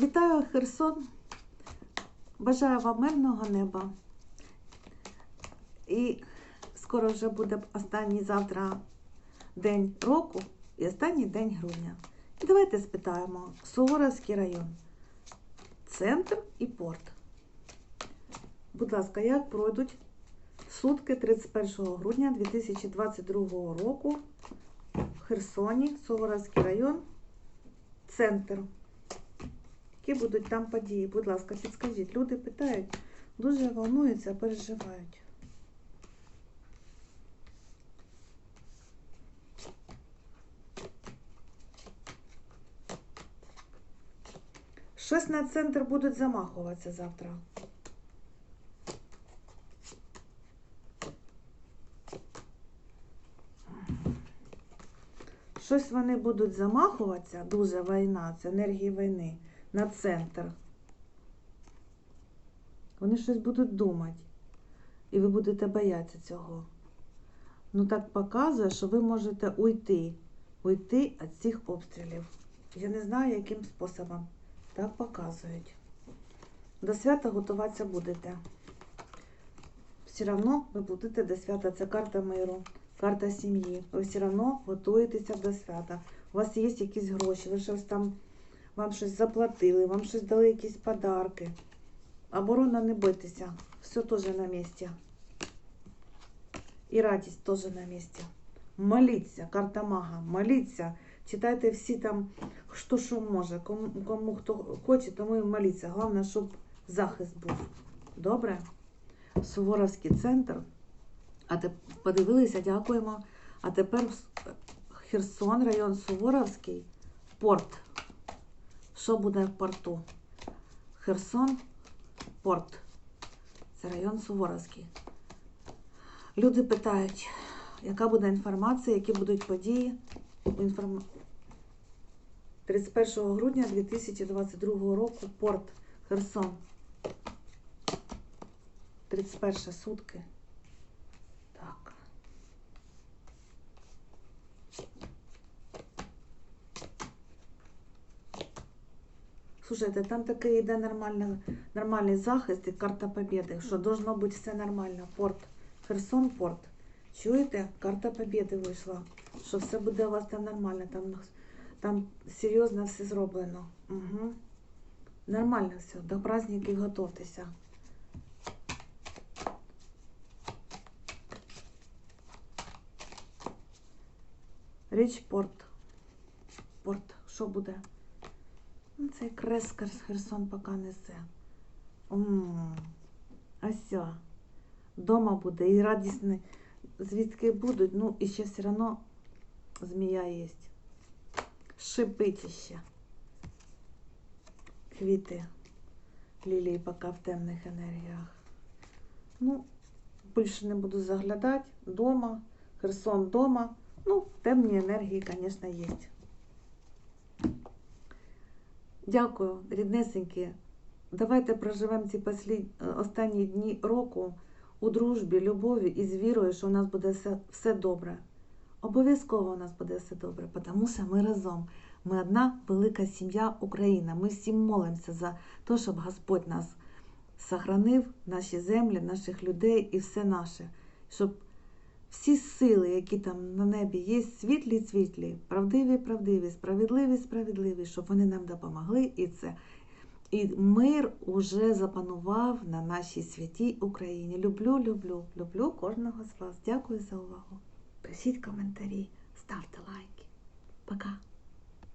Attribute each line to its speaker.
Speaker 1: Вітаю Херсон. Бажаю вам мирного неба. І скоро вже буде останній завтра день року і останній день грудня. І давайте спитаємо: Суворовський район, центр і порт. Будь ласка, як пройдуть сутки 31 грудня 2022 року в Херсоні, Суворовський район, центр. Які будуть там події? Будь ласка, підскажіть. Люди питають, дуже волнуються, переживають. Щось на центр будуть замахуватися завтра. Щось вони будуть замахуватися, дуже війна, це енергії війни, на центр. Вони щось будуть думати. І ви будете боятися цього. Ну так показує, що ви можете уйти, уйти від цих обстрілів. Я не знаю, яким способом. Так показують. До свята готуватися будете. Все одно ви будете до свята. Це карта миру, карта сім'ї. Ви все одно готуєтеся до свята. У вас є якісь гроші, ви щось там, вам щось заплатили, вам щось дали якісь подарки. Оборона не бойтеся. Все теж на місці. І радість теж на місці. Моліться, карта мага, моліться. Читайте всі там, хто що може, кому, кому хто хоче, тому і моліться. Головне, щоб захист був. Добре? Суворовський центр. А те подивилися, дякуємо. А тепер Херсон, район Суворовський, порт. Що буде в порту? Херсон, порт. Це район Суворовський. Люди питають, яка буде інформація, які будуть події. 31 грудня 2022 року порт Херсон. 31 сутки. Так. Слушайте, там такий йде нормальний, нормальний захист і карта побєди, що должно бути все нормально. Порт. Херсон порт. Чуєте? Карта побєди вийшла. Що все буде у вас там нормально, там, там серйозно все зроблено. Угу. Нормально все. До праздників готуйтеся. Річ порт. Порт. Що буде? Ну, Цей крест Херсон поки несе. Ось. все. Дома буде і радісний. Звідки будуть, ну і ще все одно змія є. Шипить ще. Квіти. Лілії поки в темних енергіях. Ну, більше не буду заглядати. Дома. Херсон дома. Ну, темні енергії, звісно, є. Дякую, ріднесенькі. Давайте проживемо ці послід... останні дні року у дружбі, любові і з вірою, що у нас буде все, все добре. Обов'язково у нас буде все добре, тому що ми разом. Ми одна велика сім'я Україна. Ми всім молимося за те, щоб Господь нас сохранив, наші землі, наших людей і все наше. Щоб всі сили, які там на небі є, світлі, світлі, правдиві, правдиві, справедливі, справедливі, щоб вони нам допомогли і це. І мир уже запанував на нашій святій Україні. Люблю, люблю, люблю кожного з вас. Дякую за увагу. Пишіть коментарі, ставте лайки. Пока.